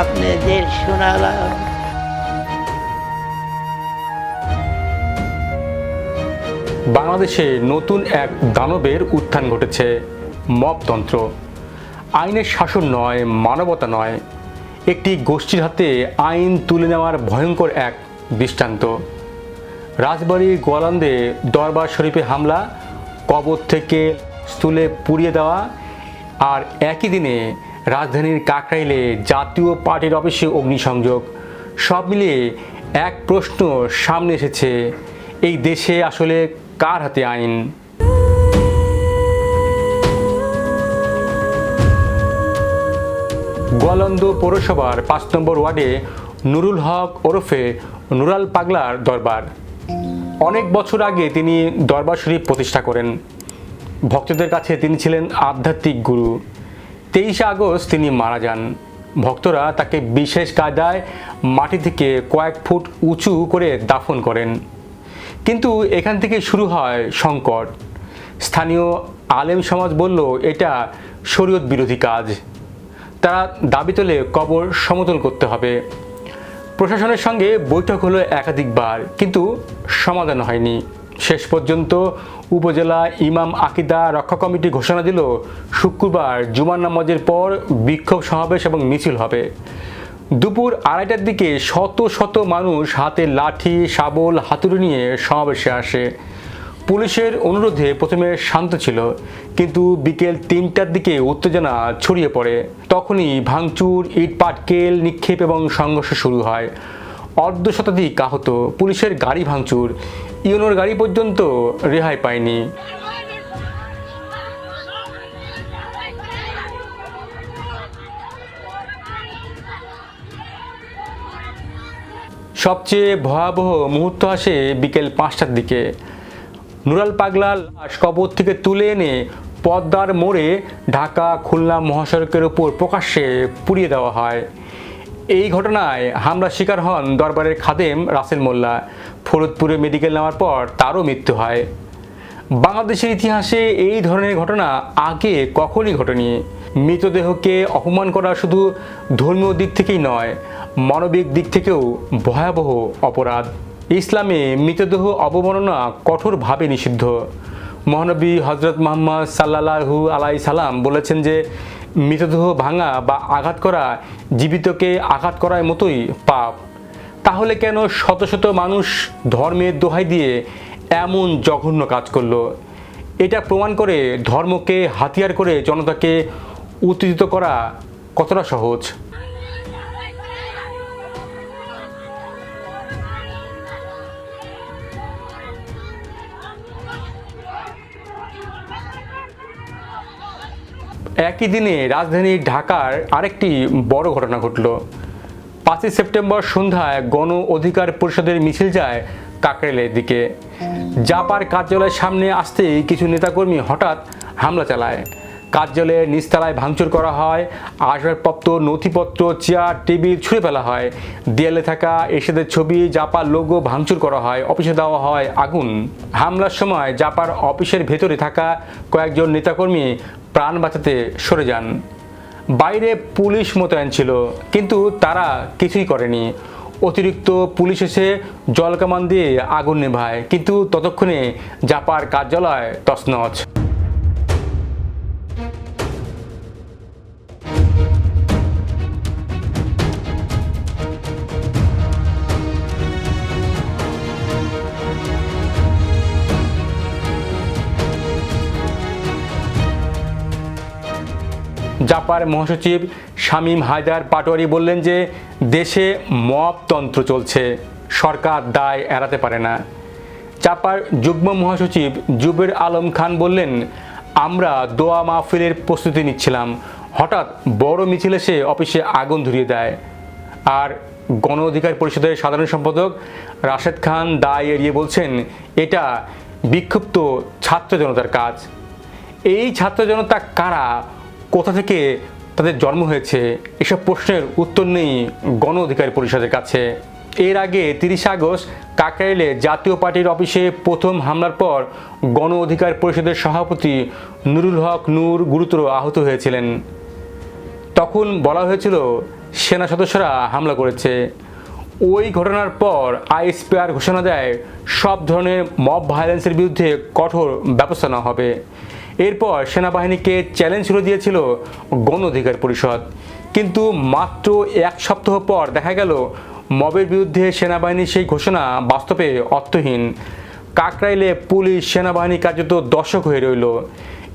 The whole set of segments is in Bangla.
আপনাদের শোনালাম। বাংলাদেশে নতুন এক দানবের উত্থান ঘটেছে মপতন্ত্র। আইনের শাসন নয়, মানবতা নয়, একটি গোষ্ঠীর হাতে আইন তুলে নেওয়ার ভয়ঙ্কর এক দৃষ্টান্ত। রাজবাড়ি গোয়ালন্দে দরবার শরীফে হামলা, কবর থেকে স্থূলে পুড়িয়ে দেওয়া আর একই দিনে রাজধানীর কাকরাইলে জাতীয় পার্টির অফিসে অগ্নিসংযোগ। সব মিলিয়ে এক প্রশ্ন সামনে এসেছে, এই দেশে আসলে কার হাতে আইন? গোয়ালন্দ পৌরসভার পাঁচ নম্বর ওয়ার্ডে নুরুল হক ওরফে নুরাল পাগলার দরবার। অনেক বছর আগে তিনি দরবার শরীফ প্রতিষ্ঠা করেন। ভক্তদের কাছে তিনি ছিলেন আধ্যাত্মিক গুরু। তেইশে আগস্ট তিনি মারা যান। ভক্তরা তাকে বিশেষ কায়দায় মাটি থেকে কয়েক ফুট উঁচু করে দাফন করেন। কিন্তু এখান থেকে শুরু হয় সংকট। স্থানীয় আলেম সমাজ বলল, এটা শরীয়ত বিরোধী কাজ। তারা দাবি তোলে কবর সমতল করতে হবে। প্রশাসনের সঙ্গে বৈঠক হলো একাধিকবার, কিন্তু সমাধান হয়নি। শেষ পর্যন্ত উপজেলা ইমাম আকিদা রক্ষা কমিটি ঘোষণা দিল, শুক্রবার জুমার নামাজের পর বিক্ষোভ সমাবেশ এবং মিছিল হবে। দুপুর আড়াইটার দিকে শত শত মানুষ হাতে লাঠি, শাবল, হাতুড়ি নিয়ে সমাবেশে আসে। পুলিশের অনুরোধে প্রথমে শান্ত ছিল, কিন্তু বিকেল তিনটার দিকে উত্তেজনা ছড়িয়ে পড়ে। তখনই ভাঙচুর ইট পাটকেল নিক্ষেপ এবং সংঘর্ষ শুরু হয়। অর্ধ শতাধিক আহত পুলিশের গাড়ি ভাঙচুর। ইউনোর গাড়ি পর্যন্ত রেহাই পায়নি। সবচেয়ে ভয়াবহ মুহূর্ত আসে বিকেল পাঁচটার দিকে। নুরাল পাগলাল লাশ কবর থেকে তুলে এনে পদ্মার মোড়ে ঢাকা খুলনা মহাসড়কের উপর প্রকাশ্যে পুড়িয়ে দেওয়া হয়। এই ঘটনায় হামলা শিকার হন দরবারের খাদেম রাসেল মোল্লা। ফরিদপুরে মেডিকেল নেওয়ার পর তারও মৃত্যু হয়। বাংলাদেশের ইতিহাসে এই ধরনের ঘটনা আগে কখনই ঘটেনি। মৃতদেহকে অপমান করা শুধু ধর্মীয় দিক থেকেই নয়, মানবিক দিক থেকেও ভয়াবহ অপরাধ। ইসলামে মৃতদেহ অবমাননা কঠোরভাবে নিষিদ্ধ। মহানবী হজরত মোহাম্মদ সাল্লাহু আলাই সালাম বলেছেন যে মৃতদেহ ভাঙা বা আঘাত করা, জীবিতকে আঘাত করার মতোই পাপ। তাহলে কেন শত শত মানুষ ধর্মের দোহাই দিয়ে এমন জঘন্য কাজ করল? এটা প্রমাণ করে ধর্মকে হাতিয়ার করে জনতাকে উত্তেজিত করা কতটা সহজ? একই দিনে রাজধানী ঢাকার আরেকটি বড় ঘটনা ঘটল। পাঁচই সেপ্টেম্বর সন্ধ্যায় গণ অধিকার পরিষদের মিছিল যায় কাকরেলের দিকে। জাপার কার্যালয়ের সামনে আসতেই কিছু নেতাকর্মী হঠাৎ হামলা চালায়। কার্যালয়ের নিচতলায় ভাঙচুর করা হয়, আসবাবপত্র, নথিপত্র, চেয়ার, টেবিল ছুঁড়ে ফেলা হয়। দেয়ালে থাকা এসেদের ছবি, জাপার লোগো ভাঙচুর করা হয়, অফিসে দেওয়া হয় আগুন। হামলার সময় জাপার অফিসের ভেতরে থাকা কয়েকজন নেতাকর্মী প্রাণ বাঁচাতে সরে যান। বাইরে পুলিশ মোতায়েন ছিল, কিন্তু তারা কিছুই করেনি। অতিরিক্ত পুলিশ এসে জলকামান দিয়ে আগুন নেভায়, কিন্তু ততক্ষণে জাপার কার্যালয় তছনছ। জাপার মহাসচিব শামীম হায়দার পাটোয়ারি বললেন যে দেশে মপতন্ত্র চলছে, সরকার দায় এড়াতে পারে না। চাপার যুগ্ম মহাসচিব জুবের আলম খান বললেন, আমরা দোয়া মাহফিলের প্রস্তুতি নিচ্ছিলাম, হঠাৎ বড় মিছিল এসে অফিসে আগুন ধরিয়ে দেয়। আর গণ অধিকার পরিষদের সাধারণ সম্পাদক রাশেদ খান দায় এড়িয়ে বলছেন, এটা বিক্ষুব্ধ ছাত্র জনতার কাজ। এই ছাত্র জনতা কারা? কোথা থেকে তাদের জন্ম হয়েছে, এসব প্রশ্নের উত্তর নেই গণ অধিকার পরিষদের কাছে। এর আগে তিরিশে আগস্ট কাকরাইলে জাতীয় পার্টির অফিসে প্রথম হামলার পর গণ অধিকার পরিষদের সভাপতি নুরুল হক নূর গুরুতর আহত হয়েছিলেন। তখন বলা হয়েছিল সেনা সদস্যরা হামলা করেছে। ওই ঘটনার পর আইএসপিআর ঘোষণা দেয়, সব ধরনের মব ভায়োলেন্সের বিরুদ্ধে কঠোর ব্যবস্থা নেওয়া হবে। এরপর সেনাবাহিনীকে চ্যালেঞ্জ করে দিয়েছিল গণ অধিকার পরিষদ। কিন্তু মাত্র এক সপ্তাহ পর দেখা গেল, মবের বিরুদ্ধে সেনাবাহিনীর সেই ঘোষণা বাস্তবে অর্থহীন। কাকরাইলে পুলিশ সেনাবাহিনী কার্যত দর্শক হয়ে রইল।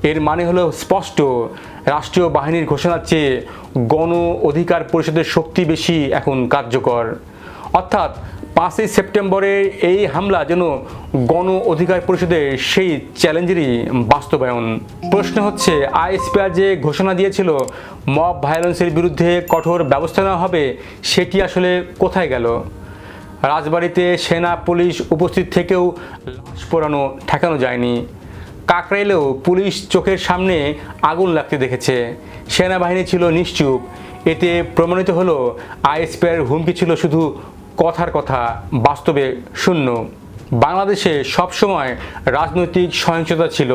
এর মানে হলো স্পষ্ট, রাষ্ট্রীয় বাহিনীর ঘোষণার চেয়ে গণ অধিকার পরিষদের শক্তি বেশি এখন কার্যকর। অর্থাৎ পাঁচই সেপ্টেম্বরের এই হামলা যেন গণ অধিকার পরিষদের সেই চ্যালেঞ্জেরই বাস্তবায়ন। প্রশ্ন হচ্ছে আইএসপিআর যে ঘোষণা দিয়েছিল মব ভায়োলেন্সের বিরুদ্ধে কঠোর ব্যবস্থা নেওয়া হবে, সেটি আসলে কোথায় গেল? রাজবাড়িতে সেনা, পুলিশ উপস্থিত থেকেও লাশ পোড়ানো, ঠেকানো যায়নি। কাকরাইলেও পুলিশ চোখের সামনে আগুন লাগতে দেখেছে। সেনাবাহিনী ছিল নিশ্চুপ। এতে প্রমাণিত হলো, আইএসপিআর হুমকি ছিল শুধু কথার কথা বাস্তবে শূন্য। বাংলাদেশে সবসময় রাজনৈতিক সহিংসতা ছিল,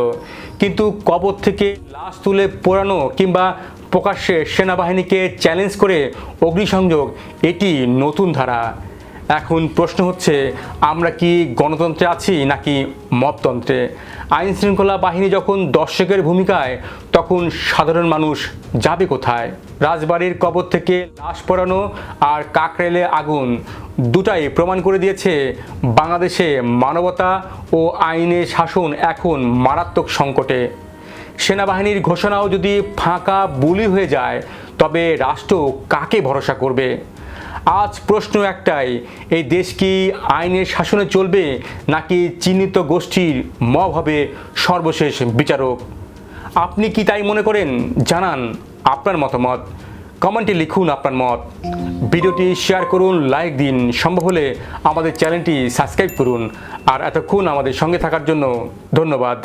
কিন্তু কবর থেকে লাশ তুলে পোড়ানো কিংবা প্রকাশ্যে সেনাবাহিনীকে চ্যালেঞ্জ করে অগ্নিসংযোগ, এটি নতুন ধারা। এখন প্রশ্ন হচ্ছে, আমরা কি গণতন্ত্রে আছি নাকি মপতন্ত্রে? আইন শৃঙ্খলা বাহিনী যখন দর্শকের ভূমিকায়, তখন সাধারণ মানুষ যাবে কোথায়? রাজবাড়ির কবর থেকে লাশ পড়ানো আর কাকরেলে আগুন দুটাই প্রমাণ করে দিয়েছে বাংলাদেশে মানবতা ও আইনের শাসন এখন মারাত্মক সংকটে। সেনাবাহিনীর ঘোষণাও যদি ফাঁকা বুলি হয়ে যায়, তবে রাষ্ট্র কাকে ভরসা করবে? আজ প্রশ্ন একটাই, এই দেশ কি আইনের শাসনে চলবে নাকি চিহ্নিত গোষ্ঠীর মব হবে সর্বশেষ বিচারক? আপনি কি তাই মনে করেন? জানান আপনার মতামত। কমেন্টে লিখুন আপনার মত। ভিডিওটি শেয়ার করুন, লাইক দিন। সম্ভব হলে আমাদের চ্যানেলটি সাবস্ক্রাইব করুন। আর এতক্ষণ আমাদের সঙ্গে থাকার জন্য ধন্যবাদ।